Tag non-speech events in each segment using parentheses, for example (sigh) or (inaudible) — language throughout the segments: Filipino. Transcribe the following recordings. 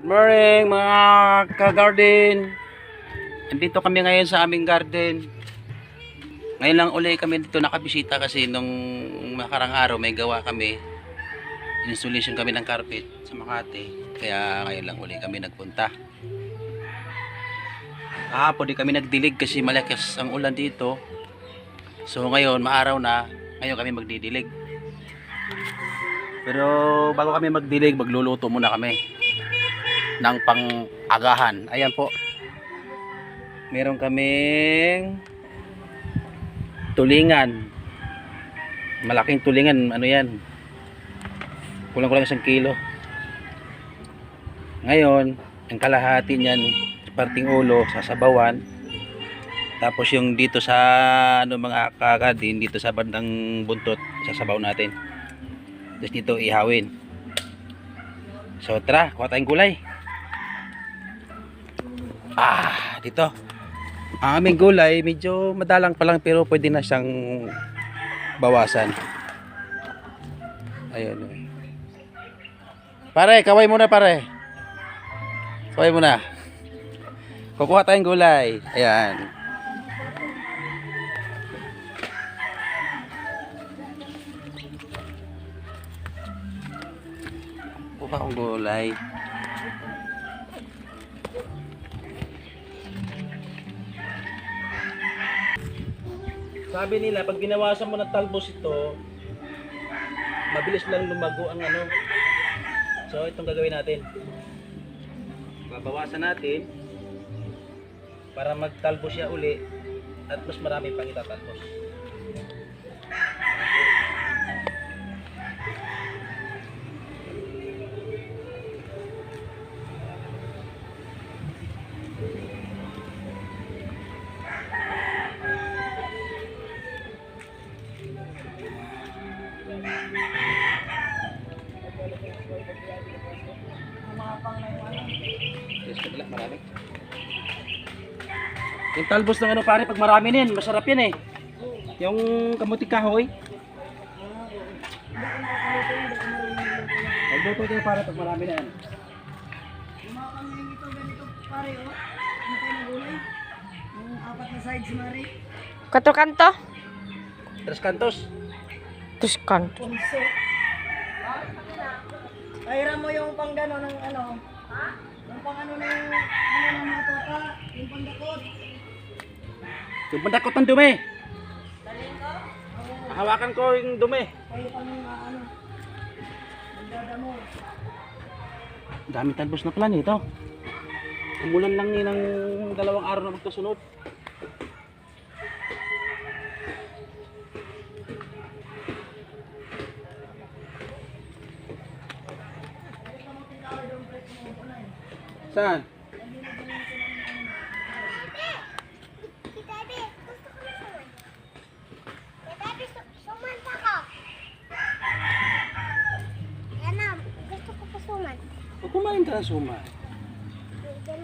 Good morning mga ka-garden. Andito kami ngayon sa aming garden. Ngayon lang uli kami dito nakabisita kasi nung nakarang araw may gawa kami. Installation kami ng carpet sa Makati. Kaya ngayon lang uli kami nagpunta. Kahapon di kami nagdilig kasi malakas ang ulan dito. So ngayon maaraw na, ngayon kami magdidilig. Pero bago kami magdilig, magluluto muna kami ng pang-agahan. Ayan po. Meron kaming tulingan. Malaking tulingan. Ano yan? Kulang-kulang isang kilo. Ngayon, ang kalahati niyan, parting ulo, sasabawan. Tapos yung dito sa ano mga kakadin, dito sa bandang buntot, sasabaw natin. Tapos dito ihawin. So tara, kuha tayong gulay. Ah, dito. Ang aming gulay, medyo madalang pa lang pero pwede na siyang bawasan. Ayun. Pare, kaway muna pare. Kaway muna. Kukuha tayong gulay. Ayan. Kuha akong gulay. Sabi nila, pag binawasan mo ng talbos ito, mabilis lang lumago ang ano. So, itong gagawin natin. Babawasan natin para magtalbos siya uli at mas marami pang itatalbos. Talbos ng ano pare, pag marami nin, masarap yan eh. Yung kamuti kahoy. Magluto tayo pare pag marami na yan. Kumakang ito ganito pare oh. Ano tayo na? Yung apat na sides mari. Katro kanto? Tres kantos. Tus kanto. Punso. Kaya mo yung pang gano ng ano. Ha? Yung pang ano ng ano ng mga tota. Yung pang Yung bandakot ng dumi. Hawakan ko yung dumi. Dami talbos na pala nito. Umulan lang yun ng dalawang araw na magkasunod. Saan? Sumanta ka. Yan na, gusto ko pa suman. Huwag kumain ka ng suma. Diyan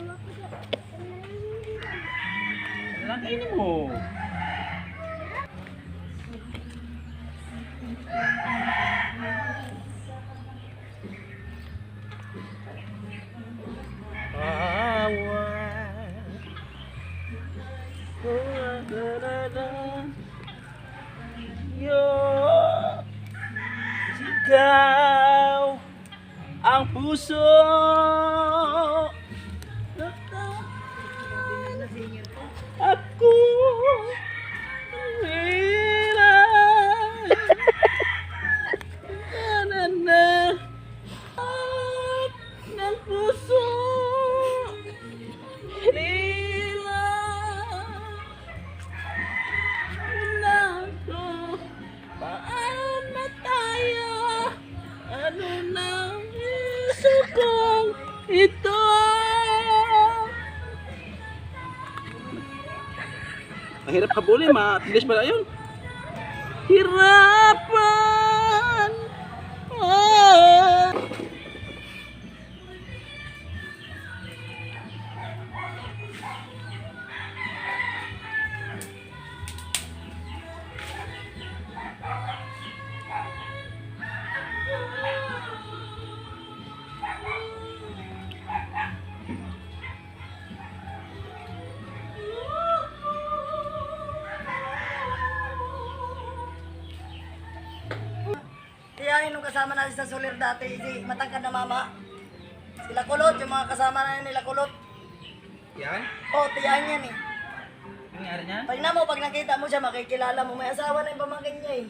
mo sigaw ang puso. Hirap habulin, matilis pala yun. Hirapan! Tiyahin nung kasama natin sa Soler dati, si matangkad na mama. Sila kulot, yung mga kasama na nila kulot. Yan? Oh, tiyahin yan eh. Nangyari niya? Pag na mo, pag nakita mo siya, makikilala mo. May asawa na yung pamangkin niya eh.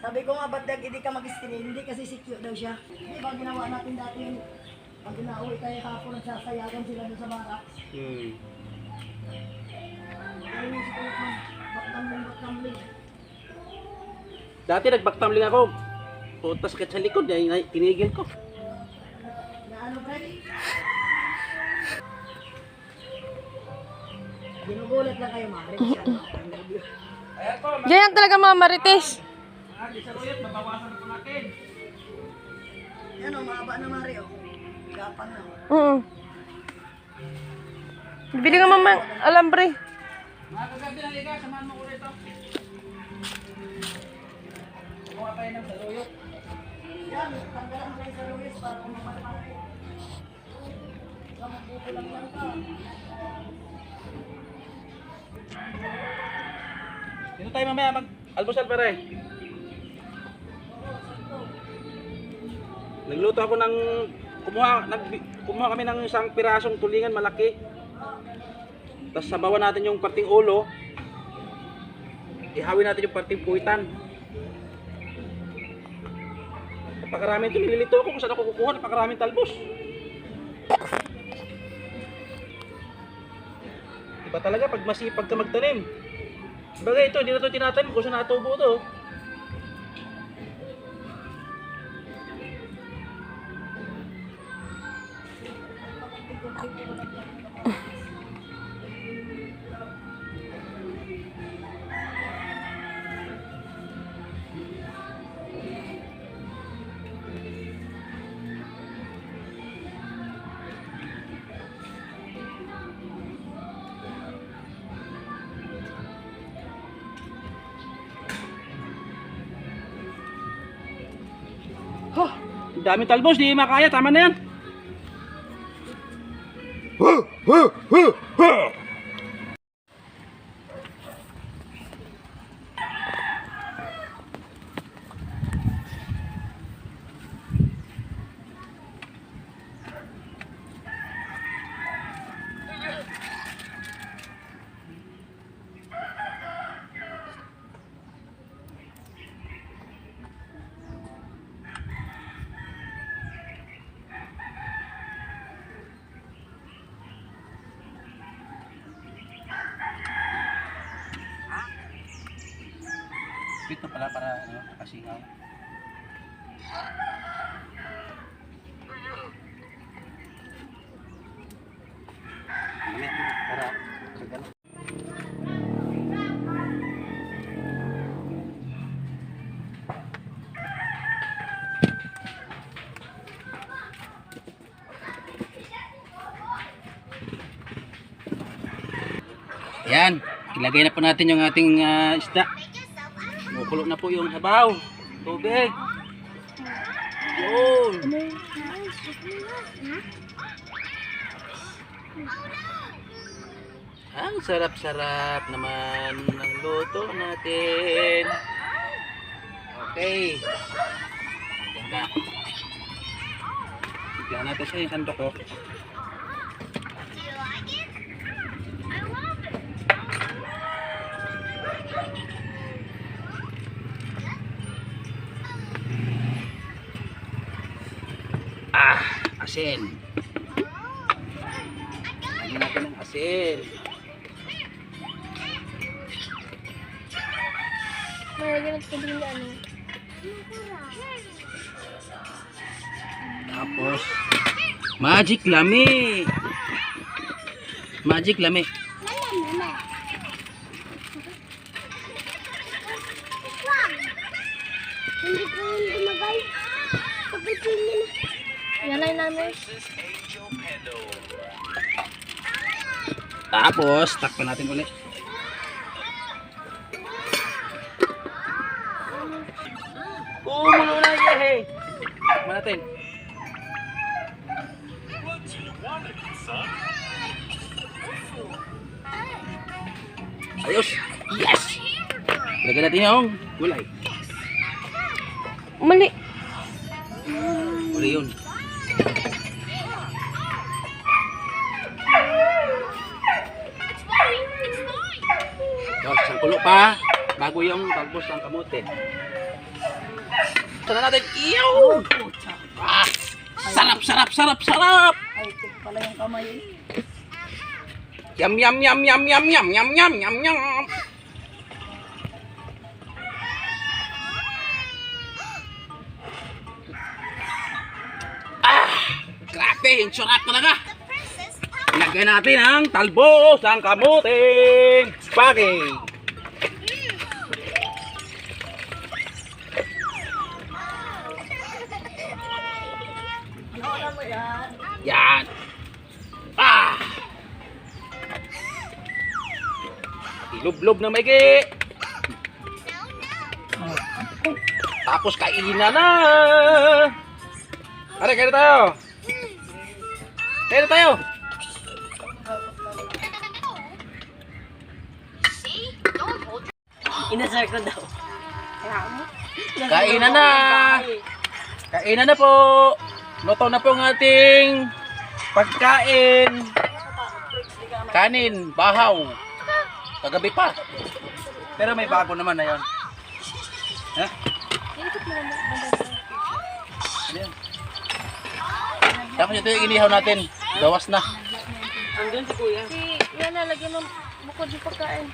Sabi ko nga, ba't dag- hindi ka mag-stay? Hindi kasi si cute daw siya. Di ba ginawa natin dati yung pag inauwi tayo kapon, nagsasayagan sila doon sa barak. Hmm. Ayun yung si kulot mo. Baktamling, baktamling. Dati nagbaktamling ako. Putas sakit sa likod, ay, ay, tinigil ko. Na ano, Fred? Ginugulat lang kayo, nervous. Ganyan talaga mga marites. Ah, di sa luyot, mabawasan ko natin. Yan o, mahaba na Mari o. Gapang na. Oo. Bili nga mama alambre. Mga kagabi na liga, samahan mo ko rito. Kuha tayo ng saluyot. Dito tayo mamaya mag-almusal pare. Nagluto ako ng kumuha nag kumuha kami ng isang pirasong tulingan malaki. Tapos sabawan natin yung parting ulo. Ihawin natin yung parting puwitan. Napakarami ito, nililito ako kung saan ako kukuha, napakaraming talbos. Iba talaga pag masipag ka magtanim. Bagay ito, hindi na ito tinatanim kung saan natubo ito. Daming talbos, di makaya, tama na yan. Pala para ano, kasingaw. Para. Yan, ilagay na po natin yung ating ah, isda. Kumukulo na po yung sabaw. Tubig. Yun. Ang sarap-sarap naman ng luto natin. Okay. Ganda. Bigyan natin sa isang ko. Asin. Lagyan natin ng asin. Malagyan natin din yung ano. Tapos, magic lami. Magic lami. Namin. Tapos, takpan natin ulit. Kumulo na yehe. Takpan natin. Ayos. Yes. Lagyan natin yung gulay. Mali. Uli yun. Ito, isang kulo pa. Bago yung talbos ng kamote. Na natin. Iyaw! Ah, sarap, sarap, sarap, sarap! Ay, pala yung kamay. Yum, yum, yum, yum, yum, yum, yum, yum, yum, yum. Grabe, yung sarap talaga. Lagyan natin ang talbos ng kamuting spaghetti. Yan? Ah! Ilublob na maigi. Tapos kainin na na. Are, kain na tayo. Na tayo. Inasar ko daw. Kainan na. Kainan na po. Luto na po ang ating pagkain. Kanin, bahaw. Kagabi pa. Pero may bago naman na yon. Ha? Ano? Tapos ito yung inihaw natin. Dawas na. Si, yan na, lagyan mo bukod yung pagkain.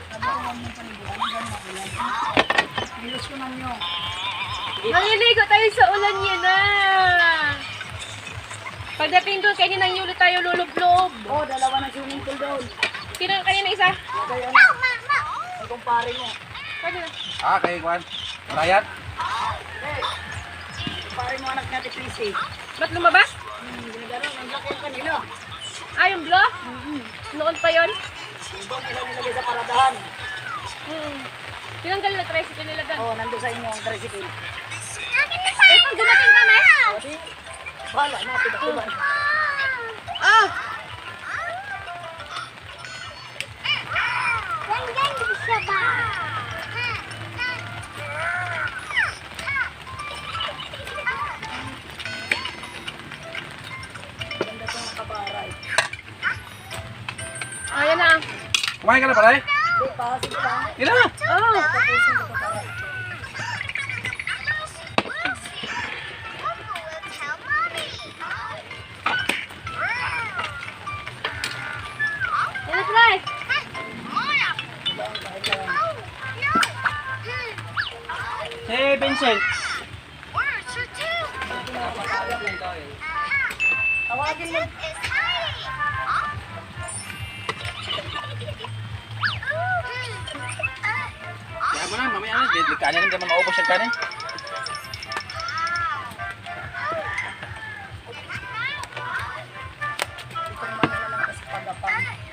Bilos ko na nyo. Maliligo tayo sa ulan yan na. Pagdating doon, kainin ng ulit tayo lulublob. Oh, dalawa na swimming pool doon. Kina, kanina isa? Kaya ano? Ang kumpare mo. Pwede na. Ah, kay Juan. Ryan. Kumpare mo anak natin, Chrissy. Ba't lumabas? Nandiyak yung kanila. Ah, yung blow? Noon pa yon. Yung bang nila nilagay sa paradahan. Hmm. Tinanggal na tricycle nila doon. Oh, nandun sa inyo ang tricycle. Eh, pag dumating kami. O di, bahala natin ako ba? Ah! Ganda Kumain ka na pare? Hindi pa, sige lang. Hindi na? Oo. Oh. Hey, Vincent. Tawagin mo. Di, di kanin, hindi naman maubos yung kanin.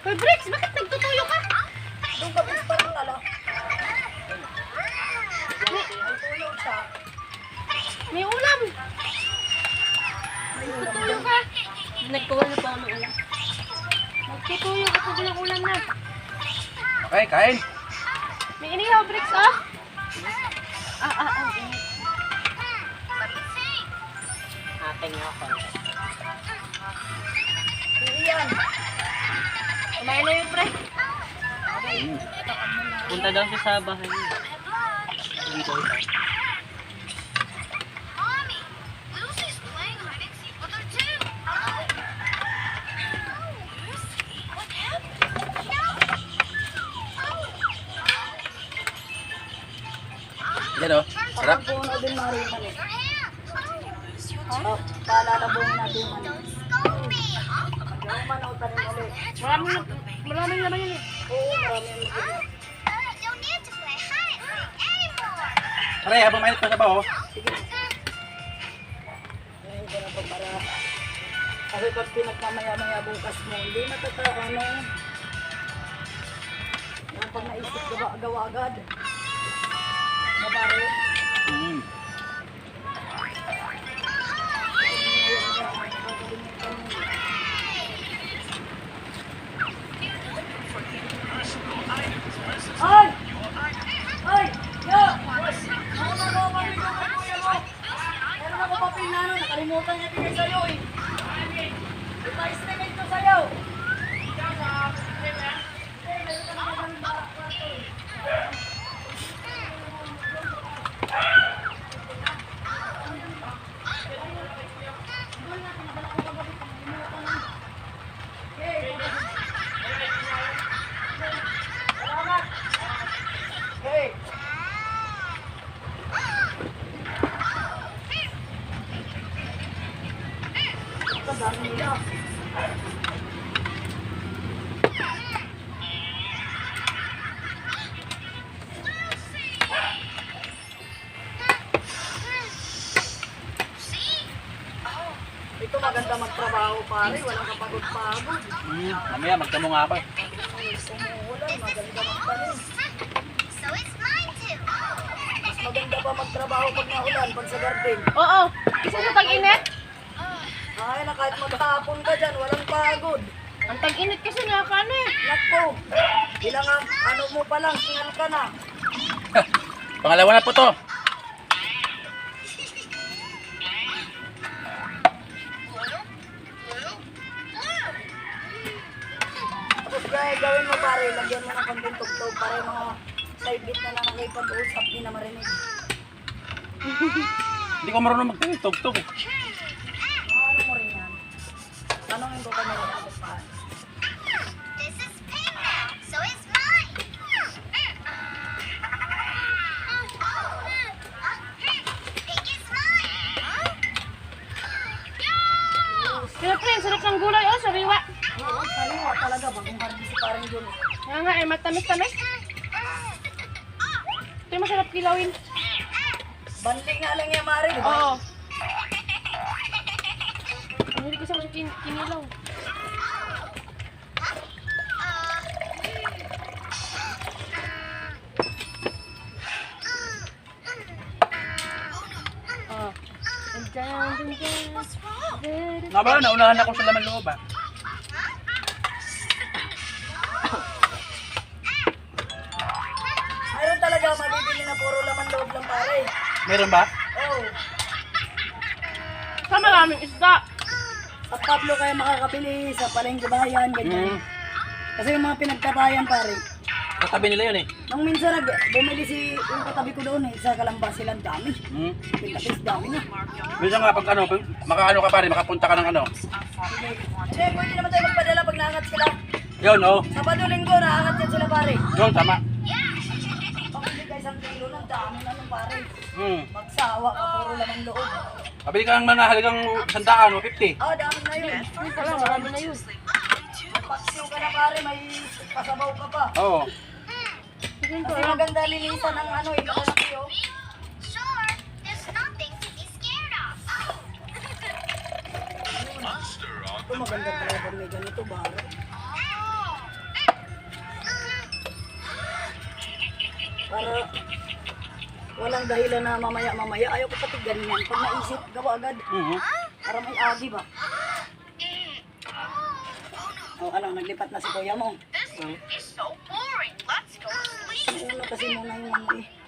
Hoy, Bricks, bakit nagtutuyo ka? Doon ka bis parang. May tulog siya. May ulam. Nagtutuyo ka. Nagkuha na pa ako ng ulam. Nagtutuyo ka pag walang ulam na. Okay, kain. May inihaw, Bricks, oh. Ah, ah, ah. Hindi yan. Kumain na yung pre. Punta daw siya sa bahay niya. Yan o. Sarap. Parang puno din mariman eh. Oh, natin man. Yung manaw pa rin ulit. Maraming, maraming naman yun eh. Oo, marami ang natin. Aray, habang mainit pa sa baho. Ngayon ko na pa para. Kasi pag pinagmamaya-maya bukas mo, hindi matataka na. Yung pag naisip gawa, gawa agad nakalimutan niya din sa'yo eh. Ipa-estimate ko sa'yo. Ikaw na, hindi na. Hindi, meron ka na magtamo nga. Umuulan, maganda magtanim. Mas maganda pa magtrabaho pag naulan, pag sa garden. Oo. Kasi sa tag-init. Ay, na kahit maghapon ka dyan, walang pagod. Ang tag-init kasi nakakano eh. Nako, ilang ang ano mo pa lang, singal ka na. (laughs) Pangalawa na po to. Bit na nakakipag-usap, di na marinig. Hindi ko marunong magtugtog eh. Ah, ano mo rin yan? Tanongin ko pa meron ako pa. Pero pre, ang sarap ng gulay. Oh, sariwa. Oo, sariwa talaga, bagong harbi si parang yun. Kaya nga eh, matamis-tamis. Masarap kilawin. Banding nga lang yan, Mari, di ba? Oo. (laughs) Ang hilig kasi ako sa kin kinilaw. Nga ba, naunahan ako sa laman loob ah. Meron ba? Oo. Sa maraming isda. Sa Pablo kayo makakabili, sa Palengke Bayan, ganyan. Hmm. Kasi yung mga pinagkatayan, pare. Katabi nila yun eh. Nung minsan nag bumili si yung katabi ko doon eh, sa Kalamba sila, ang dami. Hmm. Pinapis dami na. Minsan nga pag ano, pag makaano ka pa rin, makapunta ka ng ano. Hindi, pwede naman tayo magpadala pag naangat sila. Yun oh. Sabado linggo, naangat yan sila pare. Yun, tama. Pag ka isang kilo ng dami na nung pare. Hmm. Magsawa ka, puro laman loob. Pabili ka ng mga haligang sandaan o 50. Ah, dami na yun. Hindi pa lang, marami na yun. Magpaksiw ka na pare, may kasabaw ka pa. Oo. Kasi maganda linisan ng ano, eh, makalaki oh. Ito maganda pala pag may ganito baro. Para walang dahilan na mamaya-mamaya. Ayaw ko pati ganyan. Pag naisip, gawa agad. Mhm. Para may agi ba? O ano, naglipat na si kuya mo. Ano kasi muna yung ano eh.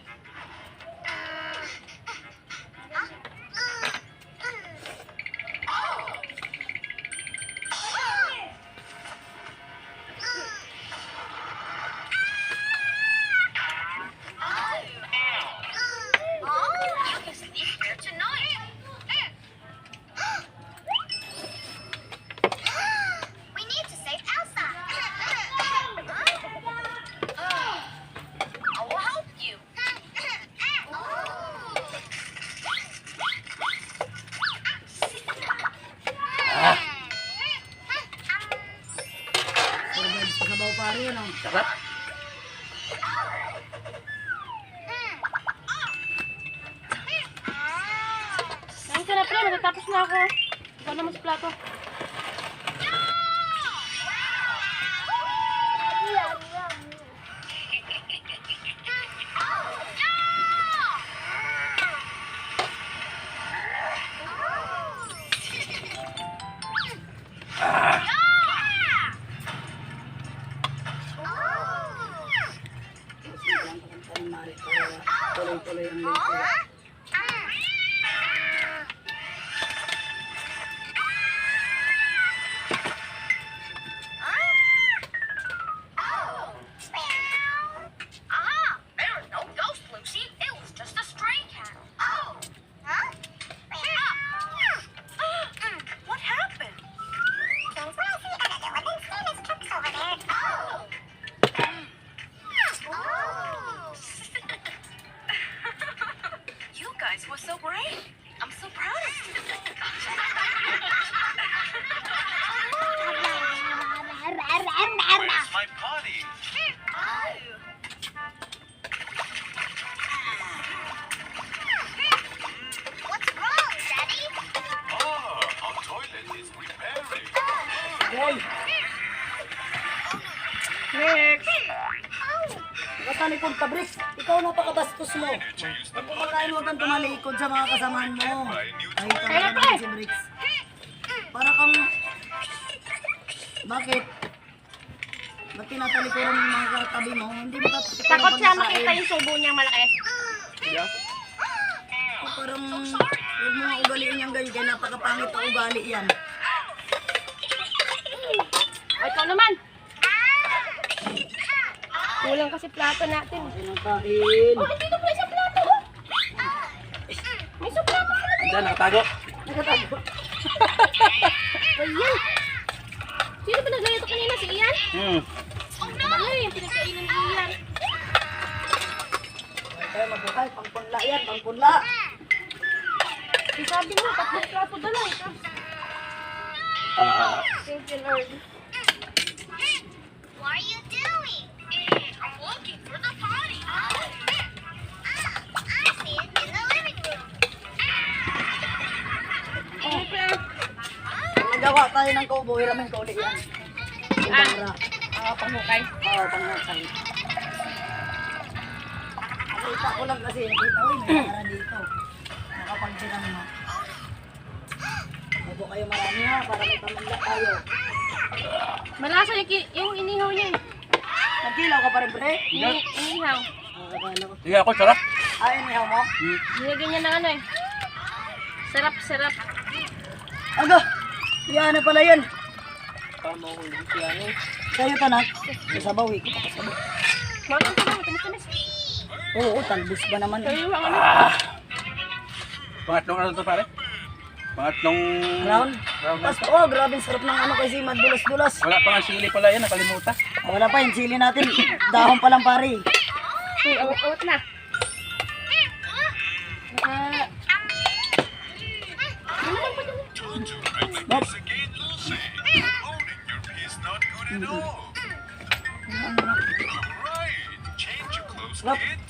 Mo. Kumakain mo kang tumalikod sa mga kasamahan mo. Ay, talaga naman si Bricks. Para kang... Bakit? Ba't tinatalikuran yung mga katabi mo? Hindi mo tatalikuran Takot siya makita yung subo niyang malaki. O, Parang huwag mo nga ugaliin yung ganyan. Napakapangit na ugali yan. O, ikaw naman. Kulang kasi plato natin. Pinakain. Oh, dito pala sa plato. oh. May sa plato pala. Diyan, nakatago. Nakatago. Ayan. Sino ba naglayo ito kanina? Si Ian? Hmm. Ay, yung pinagkainan ni Ian. Kaya mabuhay. Pangpunla yan. Pangpunla. Eh, sabi mo, tatlong plato lang. Ikaw. Ah, Thank you, Lord. What are you Nagawa tayo ng kaubo. Hiramin ko ulit yan. Ah. Para. Ah, pangukay. Oo, pangatay. Nakita ko lang kasi. Nakita ko may para dito. Nakapagsilang mo. Mago kayo marami ha. Para may pamilya tayo. Malasa yung, yung inihaw niya. eh. Nagkilaw ka pa rin, pre? Yung inihaw. Ah. Sige ako, sarap. Ah, inihaw mo? Nilagyan niya ng ano eh. Sarap, sarap. Aga! Yan na pala yan. Tama ko yung piano. Kayo tanak. Kasabaw, eh. Kasabaw. Mga ito lang, tamis-tamis. Oo, talbos ba naman? eh? Kayo ang ano. Pangatlong ano to pare? Pangatlong... Round? Round. Tapos, oh, grabe sarap ng ano kasi madulas-dulas. Wala pa nga sili pala yan, nakalimutan. Wala pa yung sili natin. Dahon pa lang pare. Uy, awat-awat na. Pa dun? Bob. Bob.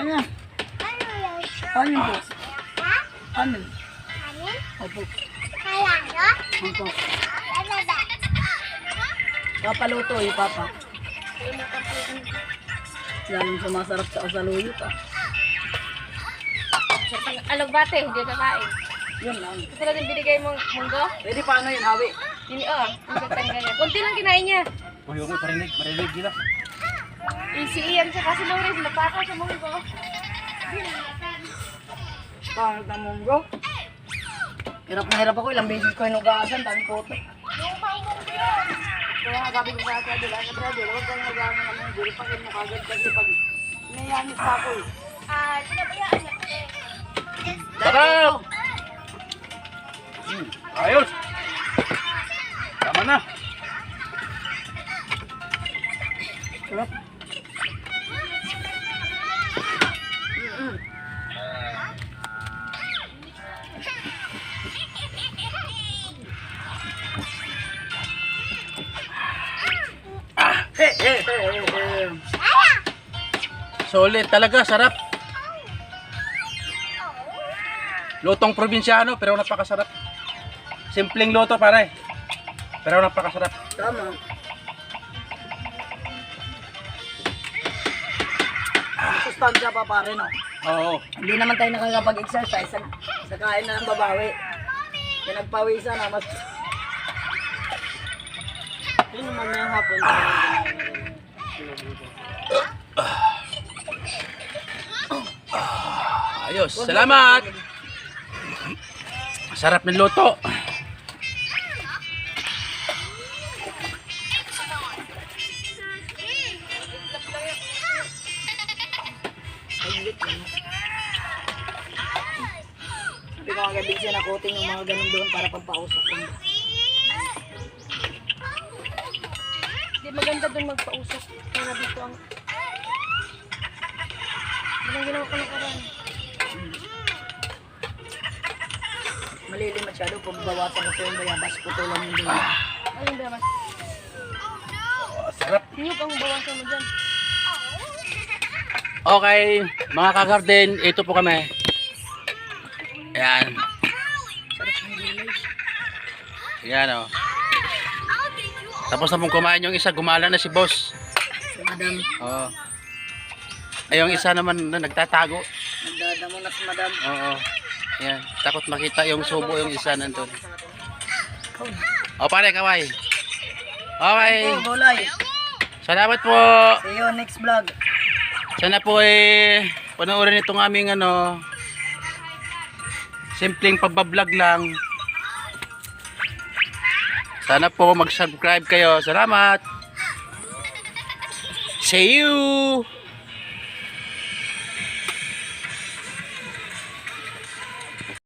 Kanya. Ano po? Ano? Opo. Opo. Papaluto eh, Papa. Lalong sumasarap sa usaluyo pa. Alugbate, hindi kakain. Yun lang. Ito lang yung binigay mong munggo. Pwede paano yun, Hawi? Yun, oh. Ang tatanggal niya. Kunti lang kinain niya. Uy, uy, marinig, marinig gila. Si Ian siya kasi Loris, napakaw sa munggo. Pangit na munggo. Hirap na hirap ako. Ilang beses ko hinugasan. Dami puto. Kaya nga sabi ko sa ate Adela, ate Adela, huwag kang mag-ano ng munggo. Ipangin mo kagad kasi pag nayanis pa ako eh. Ah, pinabayaan niya. Sarap! Hmm, ayos! Solid talaga, sarap. Lutong probinsyano, pero napakasarap. Simpleng luto, pare. Pero napakasarap. Tama. Sustansya pa pare, no? Oo. Hindi naman tayo nakakapag-exercise sa, sa kain na ng babawi. Pinagpawisan na mas... Yun naman na yung hapon. Ayos, salamat. Sarap ng luto. Hindi ko agad din siya nakuting yung mga ganun doon para pampausok. Di maganda dun magpausok. Para dito ang... Walang ginawa ko nakaraan. Malilim masyado kung bawasan ko yung bayabas, putulan yung dumi. Ayun ba mas? Sarap. Niyog ang bawasan mo dyan. Okay, mga kagarden, ito po kami. Ayan. Ayan o. Tapos na pong kumain yung isa, gumala na si boss. Si madam, Oo. Ay, yung isa naman na nagtatago. nagdadamo na si madam. Oo. Ayan. Takot makita yung subo yung isa nandun. O pare, kaway. Okay. Golay. Salamat po. See you next vlog. Sana po eh panoorin itong aming ano simpleng pagbablog lang. Sana po mag-subscribe kayo. Salamat. See you.